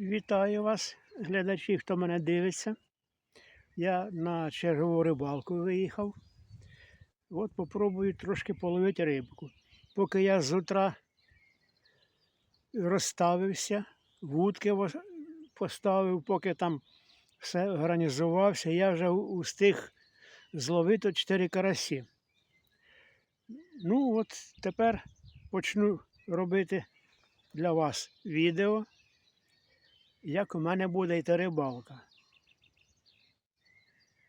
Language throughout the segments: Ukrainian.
Вітаю вас, глядачі, хто мене дивиться. Я на чергову рибалку виїхав. От попробую трошки половити рибку. Поки я з утра розставився, вудки поставив, поки там все організувався, я вже устиг зловити 4 карасі. Ну, от тепер почну робити для вас відео як у мене буде йти рибалка.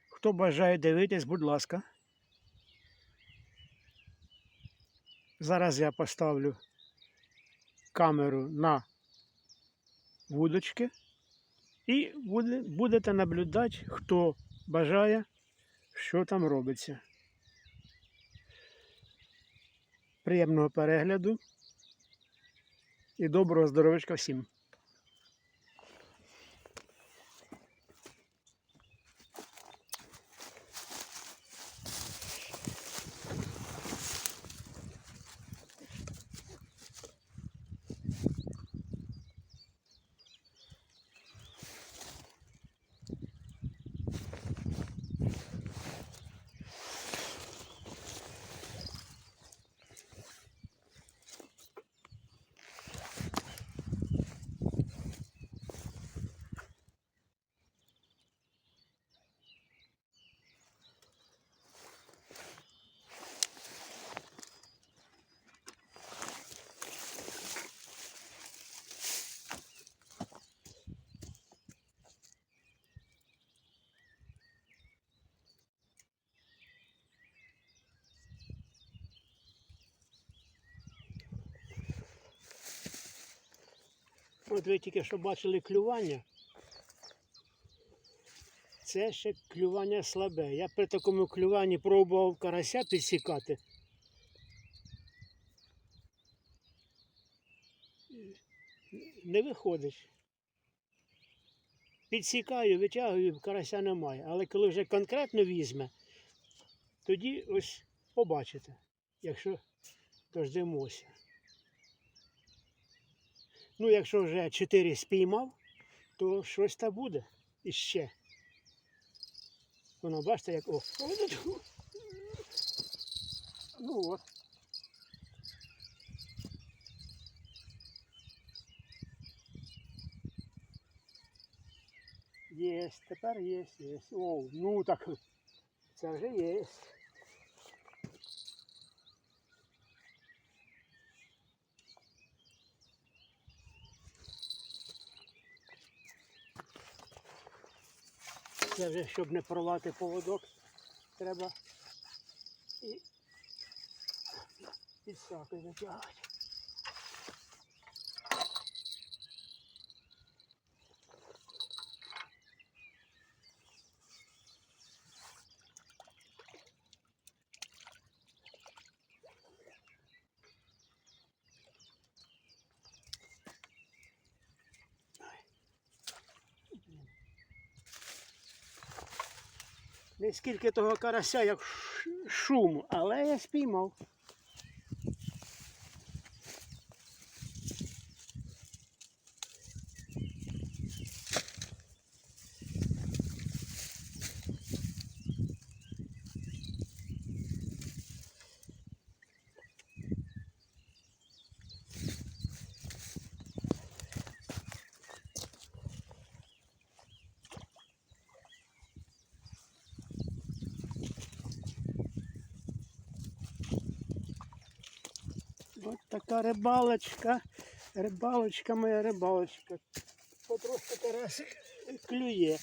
Хто бажає дивитись, будь ласка. Зараз я поставлю камеру на вудочки і будете наблюдати, хто бажає, що там робиться. Приємного перегляду і доброго здоров'ячка всім! От ви тільки що бачили клювання. Це ще клювання слабе. Я при такому клюванні пробував карася підсікати. Не виходить. Підсікаю, витягую, карася немає. Але коли вже конкретно візьме, тоді ось побачите, якщо дождемося. Ну, якщо вже 4 спіймав, то щось та буде іще. Воно бачите, як о. Ну от. Є, тепер є, є. О, ну так це вже є. Це вже, щоб не порвати поводок, треба і підсаки затягати. Не скільки того карася, як шуму, але я спіймав. Ось така рибалочка. Рибалочка моя рибалочка. Потрошки Тарасик клює.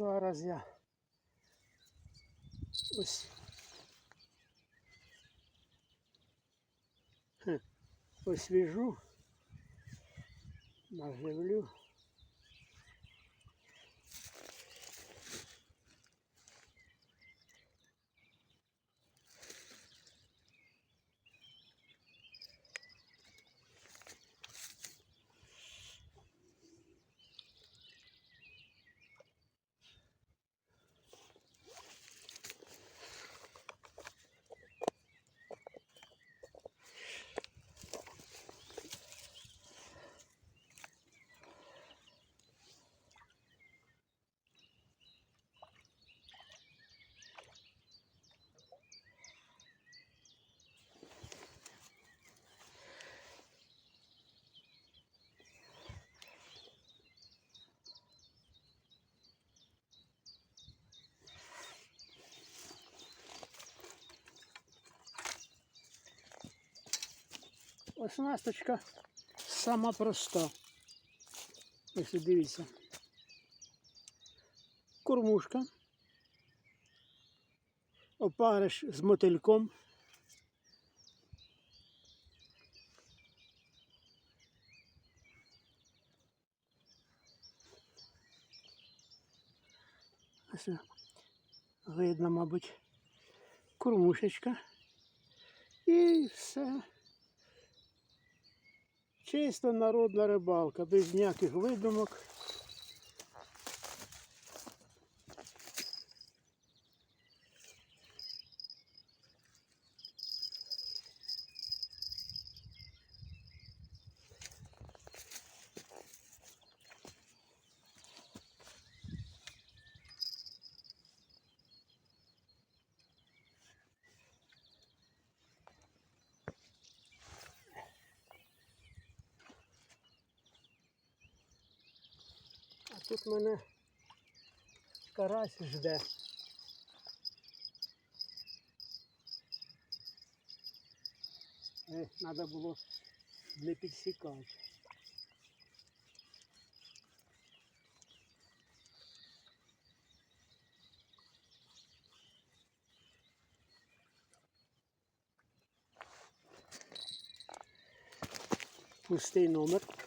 Зараз я ось освіжу, наживлю. Оснасточка сама проста. Ось дивіться. Кормушка. Опариш з мотильком. Ось видно, мабуть, кормушечка. І все. Чисто народна рибалка, без ніяких видумок. Тут мене карась жде. Треба було не підсікати. Пустий номер.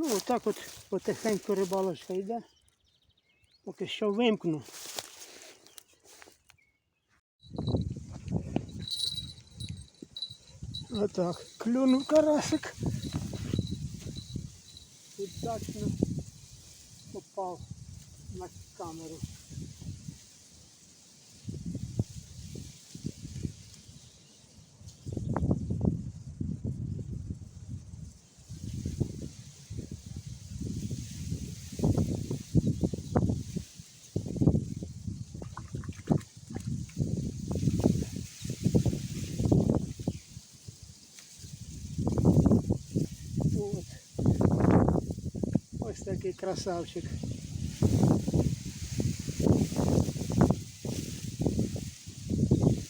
Ну, отак от потихеньку рибалочка йде. Поки що вимкну. Отак. Клюнув карасик. Удачно попав на камеру. От. Ось такий красавчик.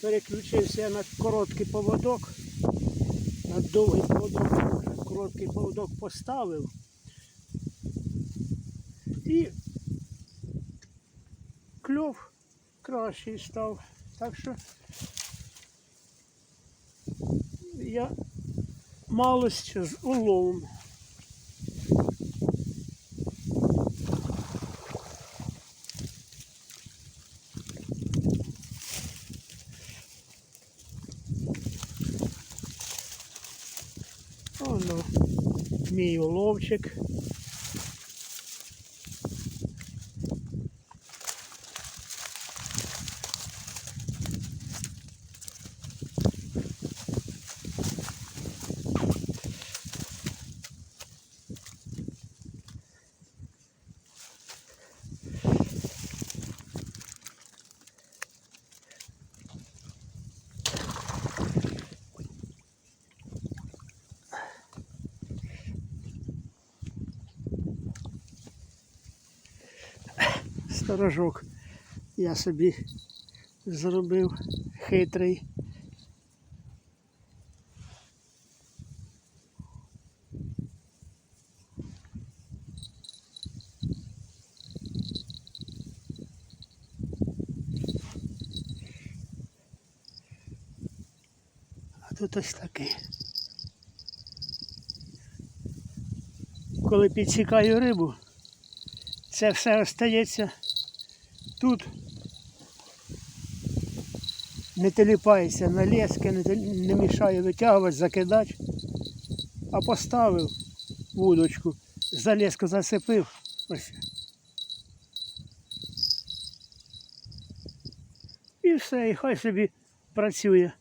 Переключився на короткий поводок. На довгий поводок короткий поводок поставив. І кльов кращий став. Так що я малость з уловом. Мій уловчик. рожок я собі зробив хитрий. А тут ось такий. Коли підсікаю рибу, це все остається тут. Не теліпається на лески, не, не мішає витягувати, закидати. А поставив вудочку, за леску засипив. Ось. І все, і хай собі працює.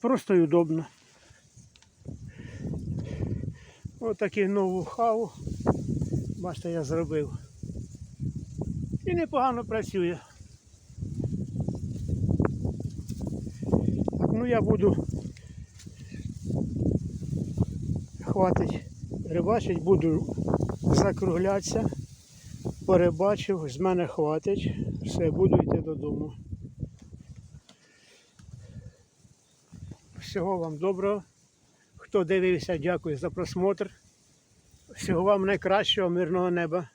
Просто і удобно. Отакий нову хаву. Бачите, я зробив. І непогано працює. Так, ну я буду хватить рибачить, буду закруглятися. Порибачив, з мене хватить. Все, буду йти додому. Всього вам доброго. Хто дивився, дякую за просмотр. Всього вам найкращого, мирного неба.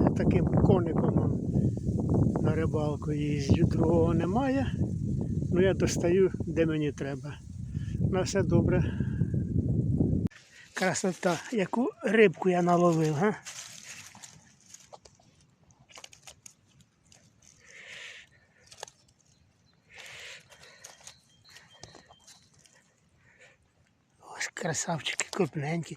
Я таким коником он на рибалку їздю, другого немає. Ну я достаю, де мені треба. На все добре. Красота, яку рибку я наловив, га? Ось красавчики, крупненькі.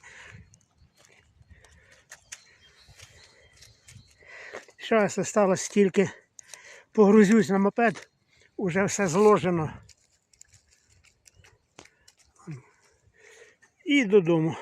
Зараз осталось тільки погрузюсь на мопед, уже все зложено. І додому.